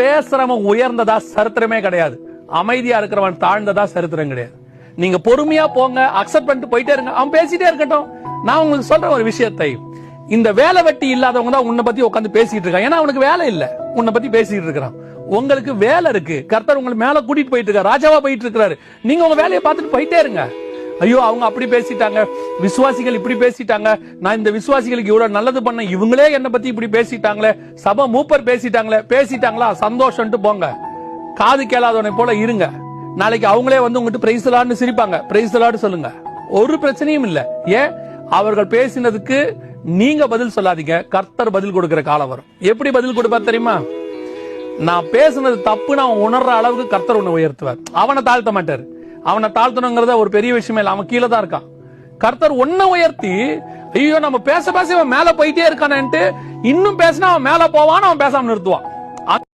பேசுறவன் உயர்ந்ததா சரித்திரமே கிடையாது. அமைதியா இருக்கிறவன் தாழ்ந்ததா சரித்திரம் கிடையாது. நீங்க பொறுமையா போங்க அக்செப்ட் பண்ணிட்டு போயிட்டே இருங்க. அவன் பேசிட்டே இருக்கட்டும். நான் உங்களுக்கு சொல்ற ஒரு விஷயத்தை இந்த வேலை வெட்டி இல்லாதவங்க தான் உன்னை பத்தி உட்காந்து பேசிட்டு இருக்கான் ஏன்னா அவனுக்கு வேலை இல்ல. உன்னை பத்தி பேசிட்டு இருக்கிறான். உங்களுக்கு வேலை இருக்கு. கர்த்தர் உங்களை மேல கூட்டிட்டு போயிட்டு இருக்காரு. ராஜாவா போயிட்டு இருக்காரு நீங்க உங்க வேலையை பார்த்துட்டு போயிட்டே இருங்க. ஐயோ அவங்க அப்படி பேசிட்டாங்க. விசுவாசிகள் இப்படி பேசிட்டாங்க. நான் இந்த விசுவாசிகளுக்கு இவ்வளவு நல்லது பண்ண இவங்களே என்ன பத்தி இப்படி பேசிட்டாங்களே. சபை மூப்பர் பேசிட்டாங்களே. பேசிட்டாங்களா? சந்தோஷம்ட்டு போங்க. காது கேளாதவனை போல இருங்க. நாளைக்கு அவங்களே வந்து உங்ககிட்ட பிரைஸ்லான்னு சிரிப்பாங்க. பிரைஸ்லான்னு சொல்லுங்க. ஒரு பிரச்சனையும் இல்ல. ஏன்? அவர்கள் பேசினதுக்கு நீங்க பதில் சொல்லாதீங்க. கர்த்தர் பதில் கொடுக்கிற காலம் வரும். எப்படி பதில் கொடுப்பார் தெரியுமா? நான் பேசுனது தப்புன்னு அவன் உணர்ற அளவுக்கு கர்த்தர் உன்னை உயர்த்துவார். அவனை தாழ்த்த மாட்டார். அவனை தாழ்த்தணுங்கிறத ஒரு பெரிய விஷயமே இல்லை. அவன் கீழே தான் இருக்கான். கர்த்தர் ஒன்ன உயர்த்தி ஐயோ நம்ம பேச பேச இவன் மேல போயிட்டே இருக்கானேன்ட்டு இன்னும் பேசினா அவன் மேல போவான்னு அவன் பேசாம நிறுத்துவான்.